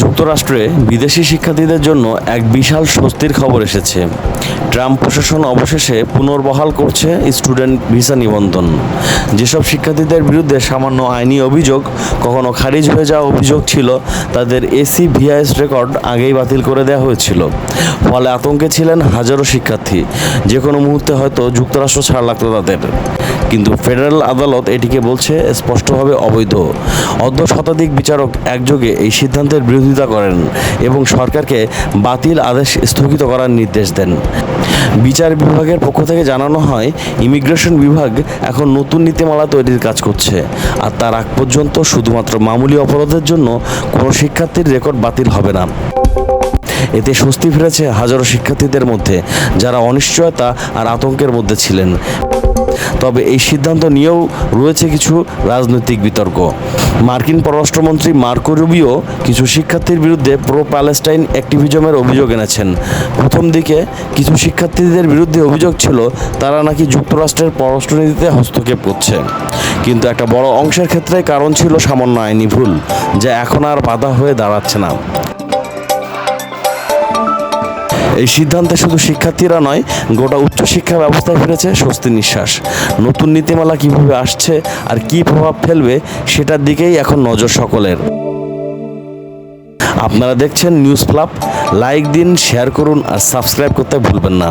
যুক্তরাষ্ট্রে বিদেশি শিক্ষার্থীদের জন্য এক বিশাল স্বস্তির খবর এসেছে। ট্রাম্প প্রশাসন অবশেষে পুনর্বহাল করছে স্টুডেন্ট ভিসা নিবন্ধন। যেসব শিক্ষার্থীদের বিরুদ্ধে সামান্য আইনি অভিযোগ, কখনো খারিজ হয়ে যাওয়া অভিযোগ ছিল, তাদের এসি ভিআইএস রেকর্ড আগেই বাতিল করে দেওয়া হয়েছিল। ফলে আতঙ্কে ছিলেন হাজারো শিক্ষার্থী। যে কোনো মুহূর্তে হয়তো যুক্তরাষ্ট্র ছাড় লাগতো তাদের। কিন্তু ফেডারেল আদালত এটিকে বলছে স্পষ্টভাবে অবৈধ। অর্ধ শতাধিক বিচারক একযোগে এই সিদ্ধান্তের বিরোধিতা করেন এবং সরকারকে বাতিল আদেশ স্থগিত করার নির্দেশ দেন। বিচার বিভাগের পক্ষ থেকে জানানো হয়, ইমিগ্রেশন বিভাগ এখন নতুন নীতিমালা তৈরির কাজ করছে আর তার আগ পর্যন্ত শুধুমাত্র মামুলি অপরাধের জন্য কোনো শিক্ষার্থীর রেকর্ড বাতিল হবে না। এতে স্বস্তি ফিরেছে হাজারো শিক্ষার্থীদের মধ্যে যারা অনিশ্চয়তা আর আতঙ্কের মধ্যে ছিলেন। তবে এই সিদ্ধান্ত নিয়েও রয়েছে কিছু রাজনৈতিক বিতর্ক। মার্কিন পররাষ্ট্রমন্ত্রী মার্কো রুবিও কিছু শিক্ষার্থীর বিরুদ্ধে প্রো প্যালেস্টাইন অ্যাক্টিভিজমের অভিযোগ এনেছেন। প্রথম দিকে কিছু শিক্ষার্থীদের বিরুদ্ধে অভিযোগ ছিল, তারা নাকি যুক্তরাষ্ট্রের পররাষ্ট্রনীতিতে হস্তক্ষেপ করছে। কিন্তু একটা বড় অংশের ক্ষেত্রে কারণ ছিল সামান্য আইনি ভুল, যা এখন আর বাধা হয়ে দাঁড়াচ্ছে না। এই সিদ্ধান্তে শুধু শিক্ষার্থীরা নয়, গোটা উচ্চশিক্ষা ব্যবস্থা ফিরেছে স্বস্তি নিঃশ্বাস। নতুন নীতিমালা কীভাবে আসছে আর কি প্রভাব ফেলবে সেটার দিকেই এখন নজর সকলের। আপনারা দেখছেন নিউজ ক্লাব লাইক দিন, শেয়ার করুন আর সাবস্ক্রাইব করতে ভুলবেন না।